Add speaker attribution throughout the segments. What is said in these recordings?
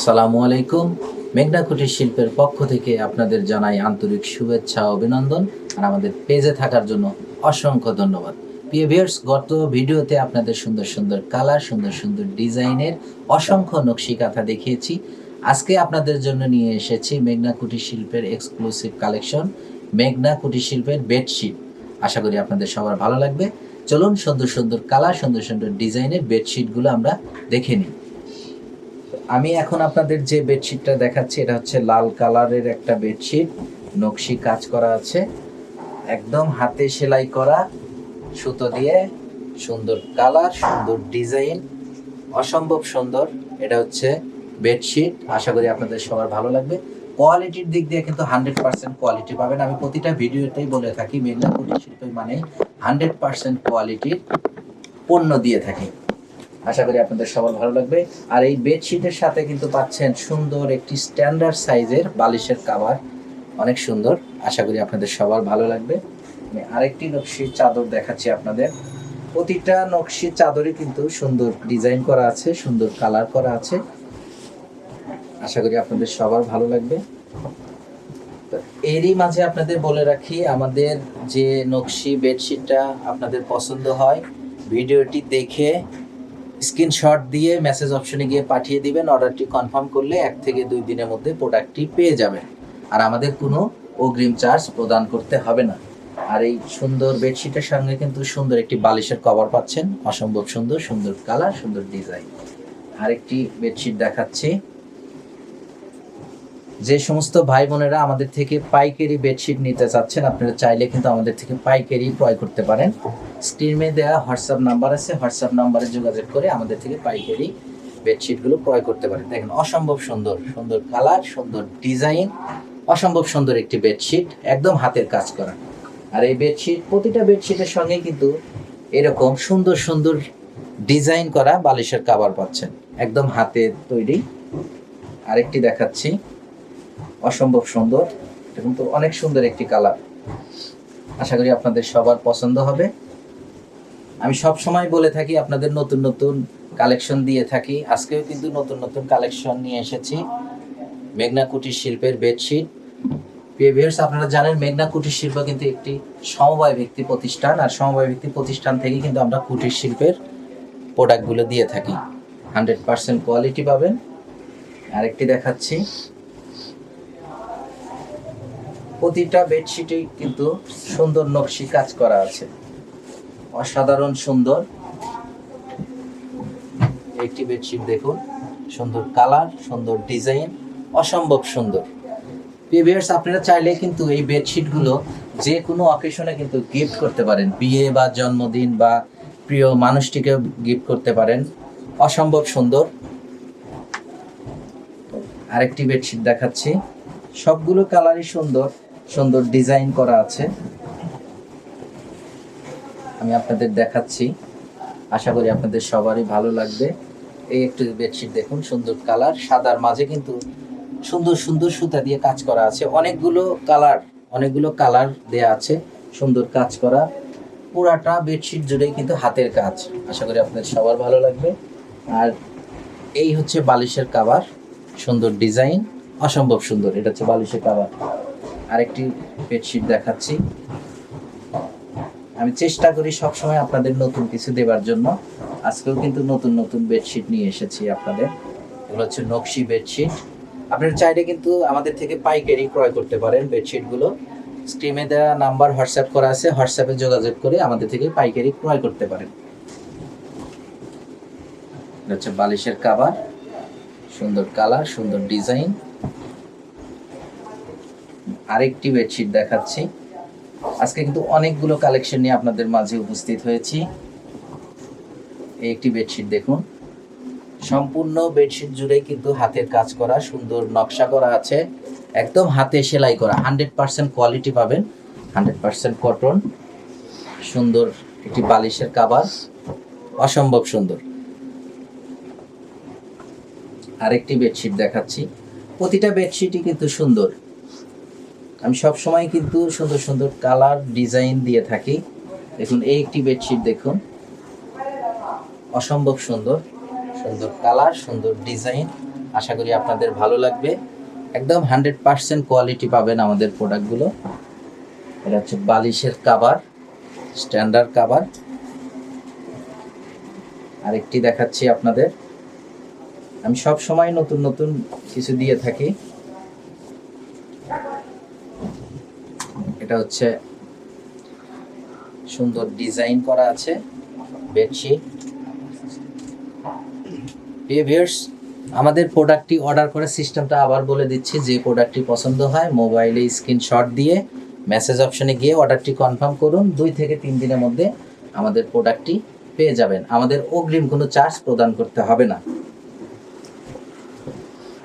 Speaker 1: সালামু আলাইকুম। মেঘনা কুটির শিল্পের পক্ষ থেকে আপনাদের জানাই আন্তরিক শুভেচ্ছা অভিনন্দন আর আমাদের পেজে থাকার জন্য অসংখ্য ধন্যবাদ। প্রিয় ভিউয়ার্স গত ভিডিওতে আপনাদের সুন্দর সুন্দর কালার, সুন্দর সুন্দর ডিজাইনের অসংখ্য নকশি কাঁথা দেখিয়েছি। আজকে আপনাদের জন্য নিয়ে এসেছি মেঘনা কুটির শিল্পের এক্সক্লুসিভ কালেকশন মেঘনা কুটির শিল্পের বেডশিট আশা করি আপনাদের সবার ভালো লাগবে। চলুন সুন্দর সুন্দর কালার, সুন্দর সুন্দর ডিজাইনের বেডশিটগুলো আমরা দেখে নিই। আমি এখন আপনাদের যে বেডশিটটা দেখাচ্ছি, এটা হচ্ছে লাল কালারের একটা বেডশিট নকশি কাজ করা আছে। একদম হাতে সেলাই করা, সুতো দিয়ে সুন্দর কালার, সুন্দর ডিজাইন, অসম্ভব সুন্দর। এটা হচ্ছে বেডশিট আশা করি আপনাদের সবার ভালো লাগবে। কোয়ালিটির দিক দিয়ে কিন্তু হান্ড্রেড পার্সেন্ট কোয়ালিটি পাবেন। আমি প্রতিটা ভিডিওতেই বলে থাকি, মেঘনা কুটির শিল্প মানে হান্ড্রেড পার্সেন্ট কোয়ালিটির পণ্য দিয়ে থাকি। আশা করি আপনাদের সবার ভালো লাগবে। আর এই বেডশিটের সাথে কিন্তু পাচ্ছেন সুন্দর একটি স্ট্যান্ডার্ড সাইজের বালিশের কাভার অনেক সুন্দর। আশা করি আপনাদের সবার ভালো লাগবে। আমি আরেকটি নকশির চাদর দেখাচ্ছি আপনাদের। প্রতিটা নকশির চাদরই কিন্তু সুন্দর ডিজাইন করা আছে, সুন্দর কালার করা আছে। আশা করি আপনাদের সবার ভালো লাগবে। এরই মাঝে আপনাদের বলে রাখি, আমাদের যে নকশি, বেডশিটটা আপনাদের পছন্দ হয়, ভিডিওটি দেখে স্ক্রিনশট দিয়ে মেসেজ অপশনে গিয়ে পাঠিয়ে দিবেন। অর্ডারটি কনফার্ম করলে এক থেকে দুই দিনের মধ্যে প্রোডাক্টটি পেয়ে যাবেন। আর আমাদের কোনো অগ্রিম চার্জ প্রদান করতে হবে না। আর এই সুন্দর বেডশিটের সঙ্গে কিন্তু সুন্দর একটি বালিশের কভার পাচ্ছেন। অসম্ভব সুন্দর সুন্দর কালার সুন্দর ডিজাইন আরেকটি বেডশিট দেখাচ্ছি। যে সমস্ত ভাই বোনেরা আমাদের থেকে পাইকারি বেডশিট নিতে চাচ্ছেন, আপনারা চাইলে কিন্তু আমাদের থেকে পাইকারি ক্রয় করতে পারেন। স্ক্রিনে দেওয়া হোয়াটসঅ্যাপ নাম্বার আছে হোয়াটসঅ্যাপ নাম্বারে যোগাযোগ করে আমাদের থেকে পাইকারি বেডশিটগুলো ক্রয় করতে পারেন। দেখেন, অসম্ভব সুন্দর সুন্দর কালার সুন্দর ডিজাইন অসম্ভব সুন্দর একটি বেডশিট একদম হাতের কাজ করা। আর এই বেডশিট প্রতিটা বেডশিটের সঙ্গে কিন্তু এরকম সুন্দর সুন্দর ডিজাইন করা বালিশের কাভার পাচ্ছেন। একদম হাতে তৈরি। আরেকটি দেখাচ্ছি। অসম্ভব সুন্দর এটা কিন্তু অনেক সুন্দর একটি কালার। আশা করি আপনাদের সবার পছন্দ হবে। আমি সব সময় বলে থাকি, আপনাদের নতুন নতুন কালেকশন দিয়ে থাকি। আজকেও কিন্তু নতুন নতুন কালেকশন নিয়ে এসেছি। মেঘনা কুটির শিল্পের বেডশিট। প্রিভিয়ার্স আপনারা জানেন মেঘনা কুটির শিল্প কিন্তু একটি সমবায় ভিত্তি প্রতিষ্ঠান। আর সমবায় ভিত্তি প্রতিষ্ঠান থেকে কিন্তু আমরা কুটির শিল্পের প্রোডাক্টগুলো দিয়ে থাকি। হান্ড্রেড পার্সেন্ট কোয়ালিটি পাবেন। আরেকটি দেখাচ্ছি। প্রতিটা বেডশিটে কিন্তু সুন্দর নকশি কাজ করা আছে। অসাধারণ সুন্দর। একটি বেডশিট দেখুন, সুন্দর কালার, সুন্দর ডিজাইন, অসম্ভব সুন্দর। প্রিভিয়ার্স আপনারা চাইলে কিন্তু এই বেডশিটগুলো যে কোনো অকেশনে কিন্তু গিফট করতে পারেন। বিয়ে বা জন্মদিন বা প্রিয় মানুষটিকে গিফট করতে পারেন। অসম্ভব সুন্দর। আরেকটি বেডশিট দেখাচ্ছি। সবগুলো কালারই সুন্দর। সুন্দর ডিজাইন করা আছে। আমি আপনাদের দেখাচ্ছি। আশা করি আপনাদের সবারই ভালো লাগবে। এই একটু বেডশিট দেখুন, সুন্দর কালার সাদার মাঝে কিন্তু সুন্দর সুন্দর সুতা দিয়ে কাজ করা আছে। অনেকগুলো কালার অনেকগুলো কালার দেয়া আছে। সুন্দর কাজ করা। পুরাটা বেডশিট জুড়েই কিন্তু হাতের কাজ। আশা করি আপনাদের সবার ভালো লাগবে। আর এই হচ্ছে বালিশের কাবার সুন্দর ডিজাইন অসম্ভব সুন্দর। এটা হচ্ছে বালিশের কাভার আরেকটি বেডশিট দেখাচ্ছি। আমি চেষ্টা করি সবসময় আপনাদের নতুন কিছু দেবার জন্য। আজকেও কিন্তু নতুন নতুন বেডশিট নিয়ে এসেছি আপনাদের। এগুলো হচ্ছে নকশি বেডশিট আপনারা চাইলে কিন্তু আমাদের থেকে পাইকারি ক্রয় করতে পারেন বেডশিটগুলো স্ক্রিনে দেওয়া নাম্বার হোয়াটসঅ্যাপ করা আছে হোয়াটসঅ্যাপে যোগাযোগ করে আমাদের থেকে পাইকারি ক্রয় করতে পারেন। হচ্ছে বালিশের কাভার সুন্দর কালার সুন্দর ডিজাইন আরেকটি বেডশিট দেখাচ্ছি। আজকে কিন্তু অনেকগুলো কালেকশন নিয়ে আপনাদের মাঝে উপস্থিত হয়েছি। এই একটি বেডশিট দেখুন। সম্পূর্ণ বেডশিট জুড়ে কিন্তু হাতের কাজ করা, সুন্দর নকশা করা আছে। একদম হাতে সেলাই করা। হান্ড্রেড পার্সেন্ট কোয়ালিটি পাবেন। Hundred percent cotton. সুন্দর একটি বালিশের কাবার। অসম্ভব সুন্দর। আরেকটি বেডশিট দেখাচ্ছি। প্রতিটা বেডশিটই কিন্তু সুন্দর। আমি সব সময় কিন্তু সুন্দর সুন্দর কালার ডিজাইন দিয়ে থাকি। দেখুন, এই একটি বেডশিট দেখুন। অসম্ভব সুন্দর সুন্দর কালার, সুন্দর ডিজাইন। আশা করি আপনাদের ভালো লাগবে। একদম হান্ড্রেড পার্সেন্ট কোয়ালিটি পাবেন আমাদের প্রোডাক্টগুলো। এটা হচ্ছে বালিশের কাভার, স্ট্যান্ডার্ড কাভার। আরেকটি দেখাচ্ছি আপনাদের। আমি সব সময় নতুন নতুন কিছু দিয়ে থাকি। এটা হচ্ছে সুন্দর ডিজাইন করা আছে, বেডশিট। আমাদের প্রোডাক্টটি অর্ডার করার সিস্টেমটা আবার বলে দিচ্ছি, যে প্রোডাক্টটি পছন্দ হয় মোবাইলে স্ক্রিনশট দিয়ে মেসেজ অপশনে গিয়ে অর্ডারটি কনফার্ম করুন। দুই থেকে তিন দিনের মধ্যে আমাদের প্রোডাক্টটি পেয়ে যাবেন। আমাদের অগ্রিম কোনো চার্জ প্রদান করতে হবে না।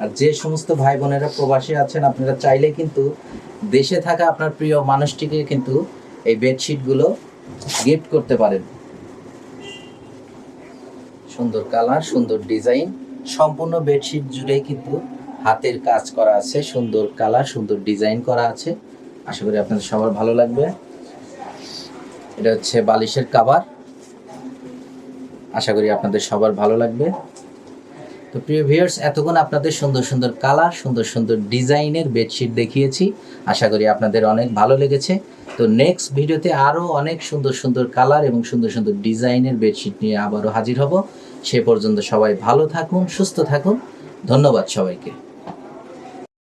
Speaker 1: আর যে সমস্ত ভাই বোনেরা প্রবাসী আছেন, আপনারা চাইলে কিন্তু দেশে থাকা আপনার প্রিয় মানুষটিকে কিন্তু এই বেডশিটগুলো গিফট করতে পারেন। সুন্দর কালার সুন্দর ডিজাইন সম্পূর্ণ বেডশিট জুড়েই কিন্তু হাতের কাজ করা আছে, সুন্দর কালার সুন্দর ডিজাইন করা আছে। আশা করি আপনাদের সবার ভালো লাগবে। এটা হচ্ছে বালিশের কাভার আশা করি আপনাদের সবার ভালো লাগবে। তো প্রিয় ভিউয়ার্স, এতক্ষণ আপনাদের সুন্দর সুন্দর কালার, সুন্দর সুন্দর ডিজাইনের বেডশিট দেখিয়েছি। আশা করি আপনাদের অনেক ভালো লেগেছে। তো নেক্সট ভিডিওতে আরও অনেক সুন্দর সুন্দর কালার এবং সুন্দর সুন্দর ডিজাইনের বেডশিট নিয়ে আবারও হাজির হব। সে পর্যন্ত সবাই ভালো থাকুন, সুস্থ থাকুন। ধন্যবাদ সবাইকে।